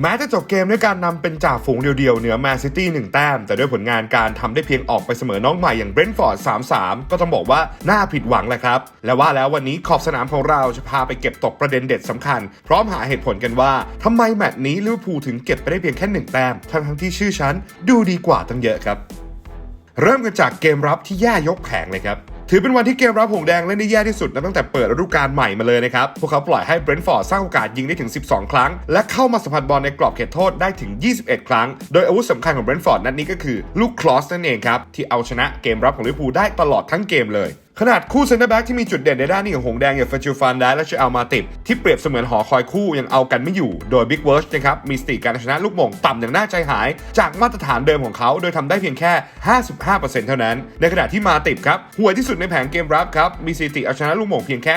แม้จะจบเกมด้วยการนำเป็นจ่าฝูงเดียวๆ เหนือแมนซิตี้หนึ่งแต้ม แต่ด้วยผลงานการทำได้เพียงออกไปเสมอน้องใหม่อย่างเบรนท์ฟอร์ด 3-3 ก็ต้องบอกว่าน่าผิดหวังแหละครับ และว่าแล้ววันนี้ขอบสนามของเราจะพาไปเก็บตกประเด็นเด็ดสำคัญ พร้อมหาเหตุผลกันว่าทำไมแมตช์นี้ลิเวอร์พูลถึงเก็บไปได้เพียงแค่หนึ่งแต้มทั้งที่ชื่อฉันดูดีกว่าตั้งเยอะครับ เริ่มกันจากเกมรับที่แย่ยกแผงเลยครับ ถือเป็นวันที่เกมรับหงแดงเล่นได้แย่ที่สุดนับตั้งแต่เปิดฤดูกาลใหม่มาเลยนะครับ พวกเขาปล่อยให้เบรนท์ฟอร์ดสร้างโอกาสยิงได้ถึง 12 ครั้ง และเข้ามาสัมผัสบอลในกรอบเขตโทษได้ถึง 21 ครั้ง โดยอาวุธสำคัญของเบรนท์ฟอร์ดนัดนี้ก็คือลูกคลอสนั่นเองครับที่เอาชนะเกมรับของลิเวอร์พูลได้ตลอดทั้งเกมเลย ขนาดคู่เซนเตอร์แบ็กที่มีจุดเด่นในด้านนี้ของหงแดงอย่างเฟจิลฟานได้และเชอัลมาติบที่เปรียบเสมือนหอคอยคู่ยังเอากันไม่อยู่โดยบิ๊กเวิร์ชนะครับมีสถิติการชนะลูกหม่งต่ำอย่างน่าใจหาย จากมาตรฐานเดิมของเขา โดยทำได้เพียงแค่ 55%เท่านั้น ในขณะที่มาติบครับห่วยที่สุดในแผงเกมรับครับมีสถิติเอาชนะลูกหม่งเพียงแค่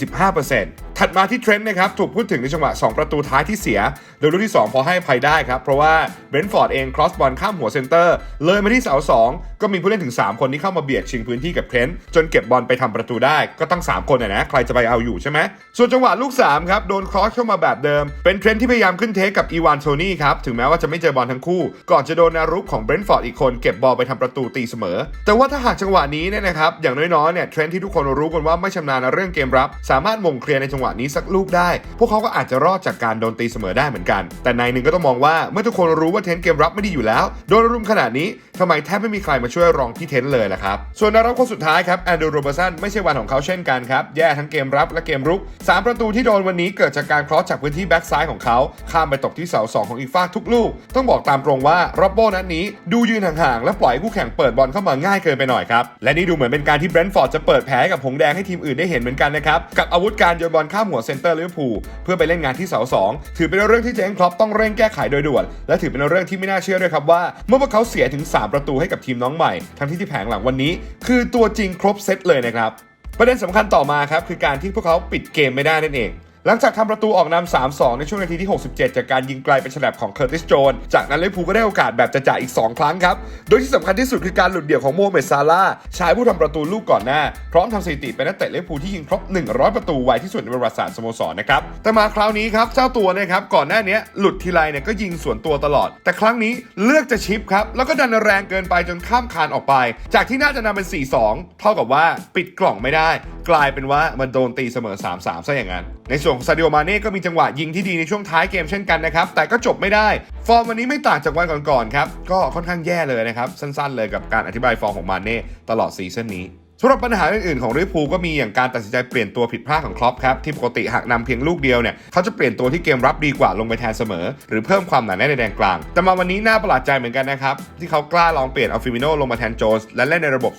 45% ถัดมาที่เทรนด์นะครับถูกพูดถึงในจังหวะ 2 ประตูท้ายที่เสียโดยลูกที่ 2 พอให้ภัยได้ครับ เพราะว่าเบรนฟอร์ดเองครอสบอลข้ามหัวเซนเตอร์ เลยมาที่เสา 2 ก็มีผู้เล่นถึง 3 คนที่เข้ามาเบียดชิงพื้นที่กับเทรนต์จนเก็บบอลไปทำประตูได้ก็ตั้ง 3 คนนะนะใครจะไปเอาอยู่ใช่ไหมส่วนจังหวะลูก3ครับโดนครอสเข้ามาแบบเดิม เป็นเทรนต์ที่พยายามขึ้นเทคกับอีวานโทนี่ครับถึงแม้ว่าจะไม่เจอบอลทั้งคู่ ก่อนจะโดนนารุกของเบรนฟอร์ดอีกคนเก็บบอลไปทำประตูตีเสมอ แต่ว่าถ้าหากจังหวะนี้เนี่ยนะครับอย่างน้อยๆเนี่ยเทรนต์ที่ทุกคนรู้กันว่าไม่ชำนาญในเรื่องเกมรับ สามารถมงเคลียร์ในจังหวะนี้สักลูกได้ พวกเขาก็อาจจะรอดจากการโดนตีเสมอได้เหมือนกัน แต่ในหนึ่งก็ต้องมองว่าเมื่อทุกคนรู้ว่าเทนเกมรับไม่ดีอยู่แล้ว โดนรุมขนาดนี้ทำไมแทบไม่มีใครมาช่วยรองพี่เทนเลยล่ะครับ ส่วนนักรับคนสุดท้ายครับแอนดรูโรเบอร์สันไม่ใช่วันของเขาเช่นกันครับ แย่ทั้งเกมรับและเกมรุก 3 ประตูที่โดนวันนี้เกิดจากการครอสจากพื้นที่แบ็กซ้ายของเขาข้ามไปตกที่เสาสองของอีกฝากทุกลูก ต้องบอกตามตรงว่ารับโบนัดนี้ ดูยืนห่างๆและปล่อยให้คู่แข่งเปิดบอลเข้ามาง่ายเกินไปหน่อยครับและนี่ดูเหมือนเป็นการที่เบรนท์ฟอร์ดจะเปิดแผลกับหงแดงให้ทีมอื่นได้เห็นเหมือนกันนะครับกับอาวุธการโยนบอลข้ามหัวเซนเตอร์ลิเวอร์พูลเพื่อไปเล่นงานที่เสาสองถือเป็นเรื่องที่เจงครอปต้องเร่งแก้ไขโดยด่วน และถือเป็นเรื่องที่ไม่น่าเชื่อด้วยครับว่า เมื่อพวกเขาเสียถึง 3 ประตูให้กับทีมน้องใหม่ ทั้งที่ที่แผงหลังวันนี้ คือตัวจริงครบเซตเลยนะครับประเด็นสำคัญต่อมาครับคือการที่พวกเขาปิดเกมไม่ได้นั่นเอง หลังจากทำประตูออกนำ 3-2 ในช่วงนาทีที่ 67 จากการยิงไกลเป็นฉลับของเคอร์ติสโจน จากนั้นลิเวอร์พูลก็ได้โอกาสแบบจะจ่ายอีก 2 ครั้งครับ โดยที่สำคัญที่สุดคือการหลุดเดี่ยวของโมเมดซาลาชายผู้ทำประตูลูกก่อนหน้า พร้อมทำสถิติเป็นนักเตะลิเวอร์พูลที่ยิงครบ 100 ประตูไวที่สุดในประวัติศาสตร์สโมสรนะครับ แต่มาคราวนี้ครับเจ้าตัวเนะครับก่อนหน้านี้หลุดทีไรเนี่ยก็ยิงสวนตัวตลอด แต่ครั้งนี้เลือกจะชิปครับแล้วก็ดันแรงเกินไปจนข้ามคานออกไป จากที่น่าจะนำเป็น 4-2 เท่ากับว่าปิดกล่องไม่ได้ กลายเป็นว่ามันโดนตีเสมอ 3-3ซะอย่างนั้นในส่วนของซาดิโอมาเน่ก็มีจังหวะยิงที่ดีในช่วงท้ายเกมเช่นกันนะครับ แต่ก็จบไม่ได้ ฟอร์มวันนี้ไม่ต่างจากวันก่อนๆครับ ก็ค่อนข้างแย่เลยนะครับ สั้นๆเลยกับการอธิบายฟอร์มของมาเน่ตลอดซีซั่นนี้ สำหรับปัญหาอื่นๆของลิเวอร์พูลก็มีอย่างการตัดสินใจเปลี่ยนตัวผิดพลาดของครอปครับที่ปกติหากนำเพียงลูกเดียวเนี่ยเขาจะเปลี่ยนตัวที่เกมรับดีกว่าลงไปแทนเสมอ หรือเพิ่มความหนาแน่นในแดนกลาง แต่มาวันนี้น่าประหลาดใจเหมือนกันนะครับ ที่เขากล้าลองเปลี่ยนอัลฟิมิโนลงมาแทนโจสและเล่นในระบบ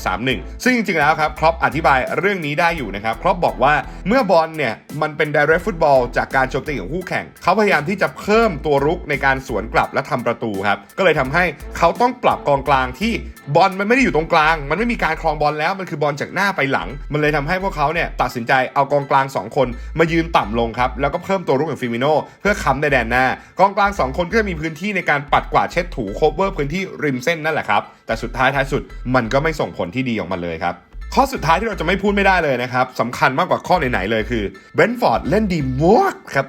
4-2-3-1 ซึ่งจริงๆแล้วครับครอปอธิบายเรื่องนี้ได้อยู่นะครับครอปบอกว่าเมื่อบอลเนี่ยมันเป็น direct football จากการโจมตีของคู่แข่ง เขาพยายามที่จะเพิ่มตัวรุกในการสวนกลับและทำประตูครับก็เลยทำให้เขาต้องปรับกองกลางที่บอลมันไม่ได้อยู่ตรงกลาง มันไม่มีการครองบอลแล้วมันคือบอลจากหน้าไปหลัง มันเลยทำให้พวกเขาเนี่ยตัดสินใจเอากองกลาง 2 คนมายืนต่ำลงครับแล้วก็เพิ่มตัวรุกอย่างฟิมิโนเพื่อค้ำในแดนหน้ากองกลาง 2 คนก็จะมีพื้นที่ในการปัดกวาดเช็ดถูโคเวอร์พื้นที่ริมเส้นนั่นแหละครับแต่สุดท้ายท้ายสุดมันก็ไม่ส่งผลที่ดีออกมาเลยครับข้อสุดท้ายที่เราจะไม่พูดไม่ได้เลยนะครับสำคัญมากกว่าข้อไหนๆเลยคือเบนฟอร์ดเล่นดีมากครับ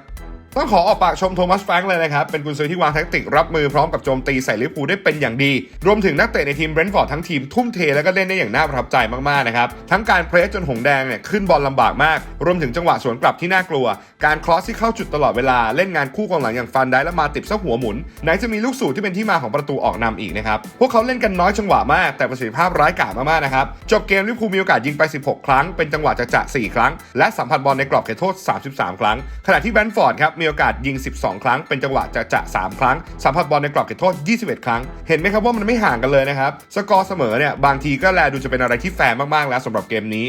ต้องขอออกปากชมโทมัสแฟรงค์เลยนะครับ เป็นกุนซือที่วางแท็กติกรับมือพร้อมกับโจมตีใส่ลิเวอร์พูลได้เป็นอย่างดี รวมถึงนักเตะในทีมเบรนท์ฟอร์ดทั้งทีมทุ่มเทแล้วก็เล่นได้อย่างน่าประทับใจมากๆนะครับ ทั้งการเพรสจนหงแดงเนี่ยขึ้นบอลลำบากมาก รวมถึงจังหวะสวนกลับที่น่ากลัว การคลอสที่เข้าจุดตลอดเวลาเล่นงานคู่กองหลังอย่างฟันได้และมาติดซะหัวหมุนไหนจะมีลูกสูตรที่เป็นที่มาของประตูออกนำอีกนะครับพวกเขาเล่นกันน้อยจังหวะมากแต่ประสิทธิภาพร้ายกาจมากๆนะครับจบเกมลิเวอร์พูลมีโอกาสยิงไป 16 ครั้งเป็นจังหวะจะจะ4ครั้ง และสัมผัสบอลในกรอบเขตโทษ 33 ครั้งขณะที่แบรนฟอร์ดครับมีโอกาสยิง 12 ครั้ง เป็นจังหวะจะจะ 3 ครั้ง สัมผัสบอลในกรอบเขตโทษ 21 ครั้ง เห็นไหมครับว่ามันไม่ห่างกันเลยนะครับ สกอร์เสมอเนี่ยบางทีก็แลดูจะเป็นอะไรที่แฟร์มากๆแล้วสำหรับเกมนี้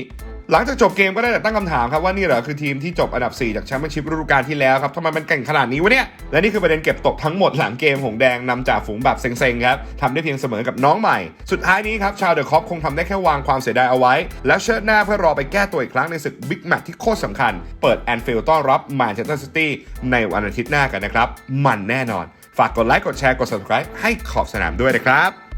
หลังจากจบเกมก็ได้แต่ตั้งคำถามครับว่านี่เหรอคือทีมที่จบอันดับ 4 จากแชมเปี้ยนชิพฤดูกาลที่แล้วครับทำไมมันเก่งขนาดนี้วะเนี่ย และนี่คือประเด็นเก็บตกทั้งหมดหลังเกมหงแดงนำจ่าฝูงแบบเซ็งๆครับทำได้เพียงเสมอกับน้องใหม่ สุดท้ายนี้ครับชาวเดอะคอปคงทำได้แค่วางความเสียดายเอาไว้ แล้วเชิดหน้าเพื่อรอไปแก้ตัวอีกครั้งในศึกบิ๊กแมตช์ที่โคตรสำคัญ เปิดแอนฟิลด์ต้อนรับแมนเชสเตอร์ซิตี้ในวันอาทิตย์หน้ากันนะครับมันแน่นอน ฝากกดไลค์กดแชร์กด subscribe ให้ขอบสนามด้วยนะครับ